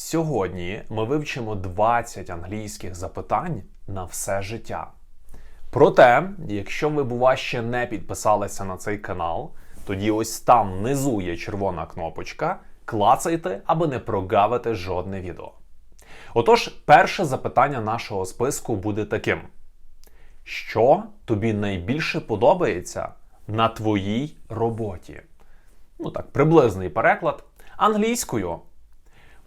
Сьогодні ми вивчимо 20 англійських запитань на все життя. Проте, якщо ви, бува, ще не підписалися на цей канал, тоді ось там внизу є червона кнопочка. Клацайте, аби не прогавити жодне відео. Отож, перше запитання нашого списку буде таким: Що тобі найбільше подобається на твоїй роботі? Ну так, приблизний переклад англійською.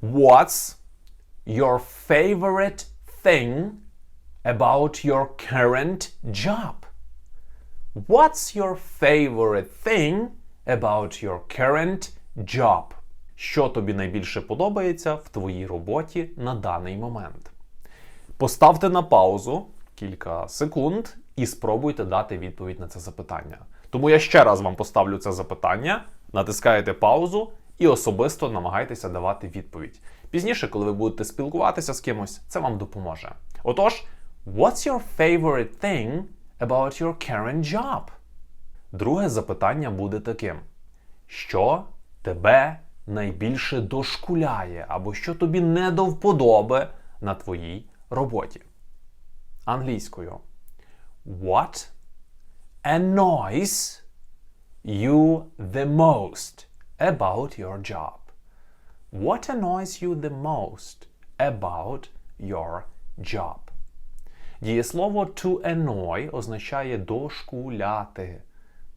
What's your favorite thing about your current job? What's your favorite thing about your current job? Що тобі найбільше подобається в твоїй роботі на даний момент? Поставте на паузу кілька секунд і спробуйте дати відповідь на це запитання. Тому я ще раз вам поставлю це запитання, натискаєте паузу і особисто намагайтеся давати відповідь. Пізніше, коли ви будете спілкуватися з кимось, це вам допоможе. Отож, what's your favorite thing about your current job? Друге запитання буде таким: що тебе найбільше дошкуляє, або що тобі не до вподоби на твоїй роботі? Англійською. What annoys you the most about your job? What annoys you the most about your job? Дієслово to annoy означає дошкуляти,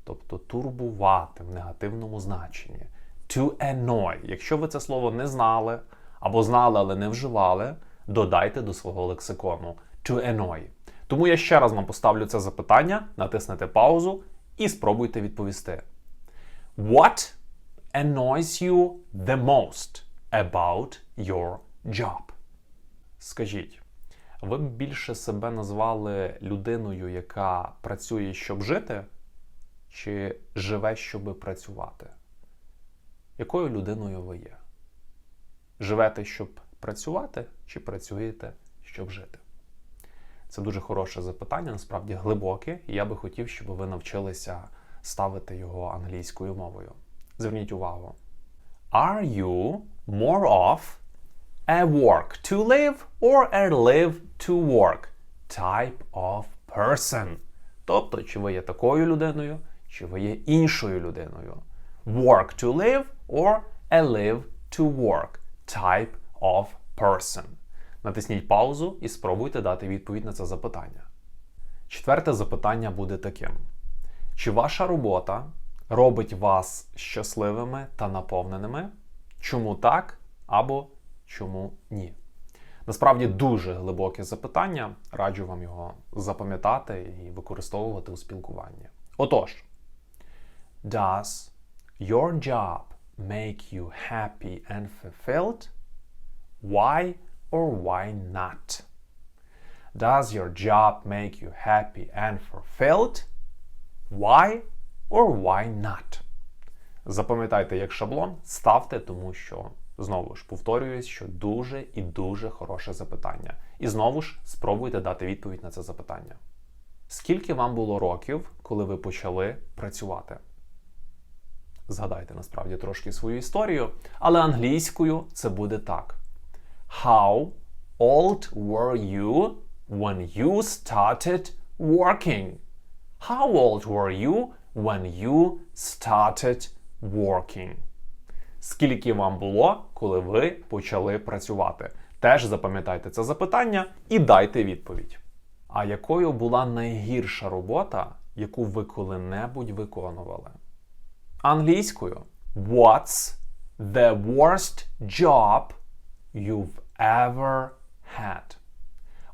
тобто турбувати в негативному значенні. To annoy. Якщо ви це слово не знали або знали, але не вживали, додайте до свого лексикону to annoy. Тому я ще раз вам поставлю це запитання, натиснете паузу і спробуйте відповісти. What annoys you the most about your job? Скажіть, ви б більше себе назвали людиною, яка працює, щоб жити, чи живе, щоб працювати? Якою людиною ви є? Живете, щоб працювати, чи працюєте, щоб жити? Це дуже хороше запитання, насправді глибоке, і я би хотів, щоб ви навчилися ставити його англійською мовою. Зверніть увагу. Are you more of a work to live or a live to work type of person? Тобто, чи ви є такою людиною, чи ви є іншою людиною? Work to live or a live to work type of person. Натисніть паузу і спробуйте дати відповідь на це запитання. Четверте запитання буде таким: чи ваша робота робить вас щасливими та наповненими? Чому так або чому ні? Насправді дуже глибоке запитання. Раджу вам його запам'ятати і використовувати у спілкуванні. Отож, does your job make you happy and fulfilled? Why or why not? Does your job make you happy and fulfilled? Why or why not? Запам'ятайте як шаблон, ставте, тому що знову ж повторююсь, що дуже і дуже хороше запитання. І знову ж спробуйте дати відповідь на це запитання. Скільки вам було років, коли ви почали працювати? Згадайте насправді трошки свою історію, але англійською це буде так. How old were you when you started working? How old were you when you started working? Скільки вам було, коли ви почали працювати? Теж запам'ятайте це запитання і дайте відповідь. А якою була найгірша робота, яку ви коли-небудь виконували? Англійською What's the worst job you've ever had?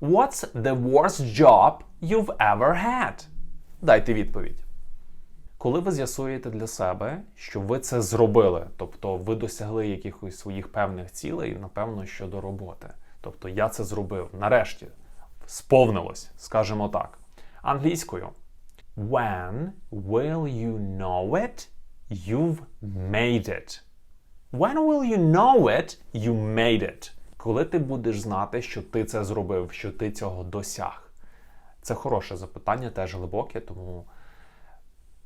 What's the worst job you've ever had? Дайте відповідь. Коли ви з'ясуєте для себе, що ви це зробили, тобто ви досягли якихось своїх певних цілей, напевно, щодо роботи. Тобто я це зробив. Нарешті сповнилось, скажімо так. Англійською. When will you know it? You've made it. When will you know it? You made it. Коли ти будеш знати, що ти це зробив, що ти цього досяг? Це хороше запитання, теж глибоке, тому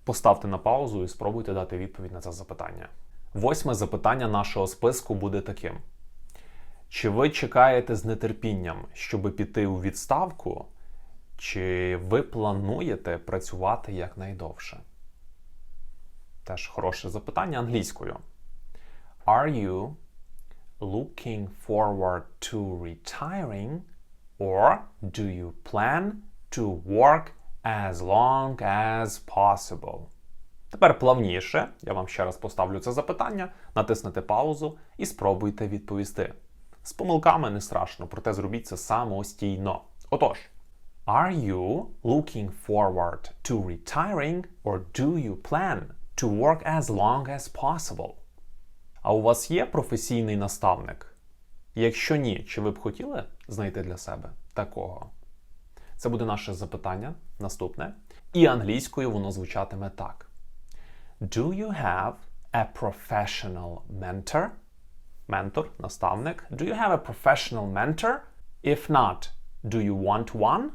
поставте на паузу і спробуйте дати відповідь на це запитання. Восьме запитання нашого списку буде таким: Чи ви чекаєте з нетерпінням, щоби піти у відставку, чи ви плануєте працювати якнайдовше? Теж хороше запитання англійською. Are you looking forward to retiring or do you plan to work as long as possible? Тепер плавніше, я вам ще раз поставлю це запитання, натиснете паузу і спробуйте відповісти. З помилками не страшно, проте зробіть це самостійно. Отож, are you looking forward to retiring or do you plan to work as long as possible? А у вас є професійний наставник? Якщо ні, чи ви б хотіли знайти для себе такого? Це буде наше запитання наступне. І англійською воно звучатиме так. Do you have a professional mentor? Ментор, наставник. Do you have a professional mentor? If not, do you want one?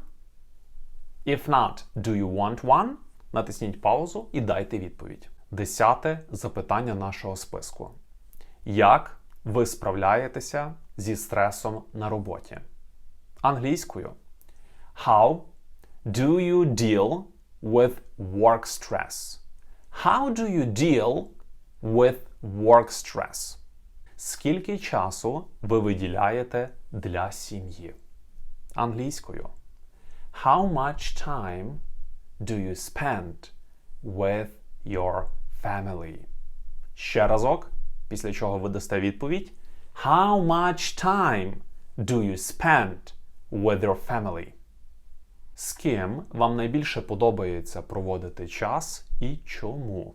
If not, do you want one? Натисніть паузу і дайте відповідь. Десяте запитання нашого списку. Як ви справляєтеся зі стресом на роботі? Англійською. How do you deal with work stress? How do you deal with work stress? Скільки часу ви виділяєте для сім'ї? Англійською. How much time do you spend with your family? Ще разок, після чого ви дасте відповідь. How much time do you spend with your family? З ким вам найбільше подобається проводити час і чому?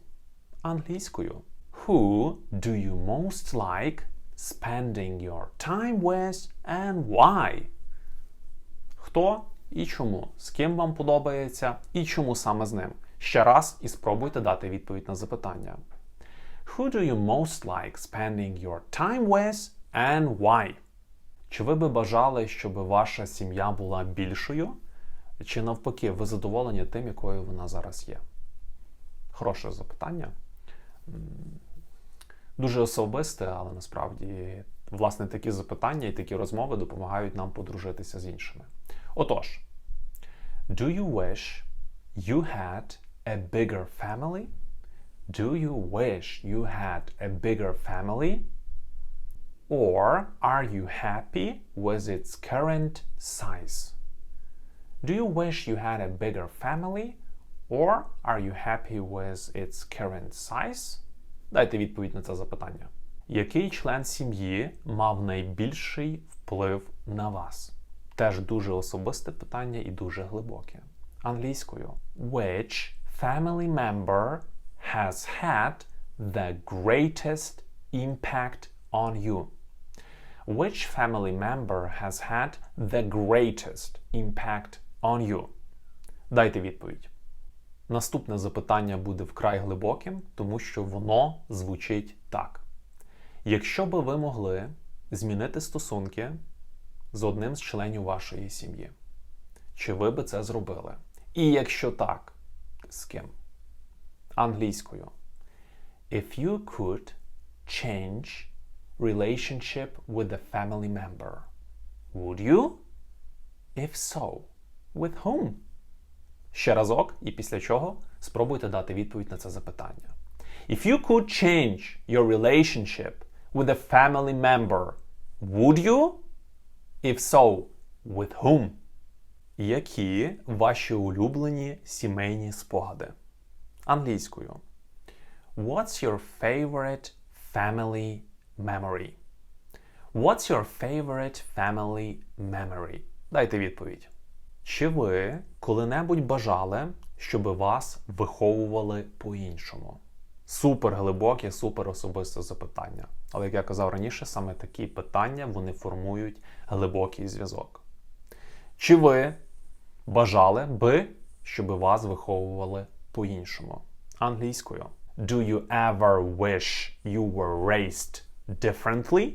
Англійською. Who do you most like spending your time with and why? Хто і чому? З ким вам подобається і чому саме з ним? Ще раз і спробуйте дати відповідь на запитання. Who do you most like spending your time with and why? Чи ви би бажали, щоб ваша сім'я була більшою? Чи навпаки, ви задоволені тим, якою вона зараз є? Хороше запитання. Дуже особисте, але насправді, власне, такі запитання і такі розмови допомагають нам подружитися з іншими. Отож, do you wish you had a bigger family? Do you wish you had a bigger family? Or are you happy with its current size? Do you wish you had a bigger family? Or are you happy with its current size? Дайте відповідь на це запитання. Який член сім'ї мав найбільший вплив на вас? Теж дуже особисте питання і дуже глибоке. Англійською. Which family member has had the greatest impact on you? Which family member has had the greatest impact on you? Дайте відповідь. Наступне запитання буде вкрай глибоким, тому що воно звучить так. Якщо би ви могли змінити стосунки з одним з членів вашої сім'ї, чи ви би це зробили? І якщо так, з ким? Англійською. If you could change relationship with a family member, would you? If so, with whom? Ще разок, і після чого спробуйте дати відповідь на це запитання. If you could change your relationship with a family member, would you? If so, with whom? Які ваші улюблені сімейні спогади? Англійською. What's your favorite family memory? What's your favorite family memory? Дайте відповідь. Чи ви коли-небудь бажали, щоб вас виховували по-іншому? Супер глибоке, супер особисте запитання. Але як я казав раніше, саме такі питання вони формують глибокий зв'язок. Чи ви бажали би, щоб вас виховували по-іншому? Англійською. Do you ever wish you were raised differently?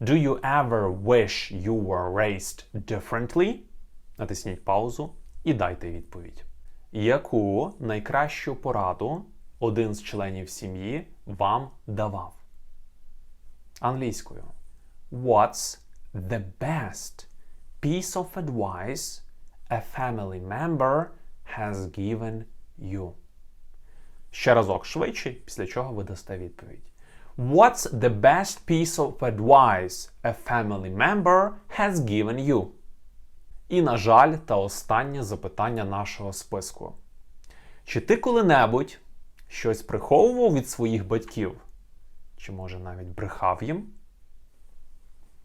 Do you ever wish you were raised differently? Натисніть паузу і дайте відповідь. Яку найкращу пораду один з членів сім'ї вам давав? Англійською. What's the best piece of advice a family member has given you? Ще разок швидше, після чого ви дасте відповідь. What's the best piece of advice a family member has given you? І, на жаль, та останнє запитання нашого списку. Чи ти коли-небудь щось приховував від своїх батьків? Чи може навіть брехав їм?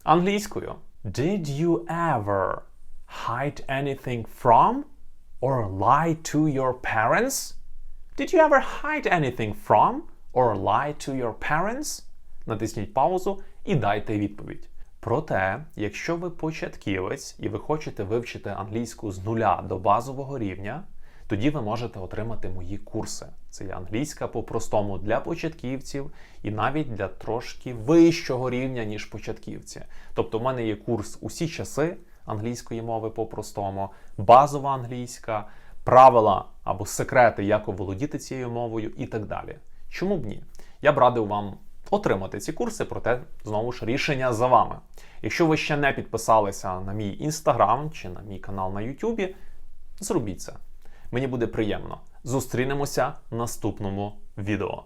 Англійською. Did you ever hide anything from or lie to your parents? Did you ever hide anything from or lie to your parents? Натисніть паузу і дайте відповідь. Проте, якщо ви початківець і ви хочете вивчити англійську з нуля до базового рівня, тоді ви можете отримати мої курси. Це є англійська по-простому для початківців і навіть для трошки вищого рівня, ніж початківці. Тобто, в мене є курс усі часи англійської мови по-простому, базова англійська, правила або секрети, як оволодіти цією мовою і так далі. Чому б ні? Я б радив вам отримати ці курси, проте знову ж рішення за вами. Якщо ви ще не підписалися на мій інстаграм чи на мій канал на Ютубі, зробіть це. Мені буде приємно. Зустрінемося в наступному відео.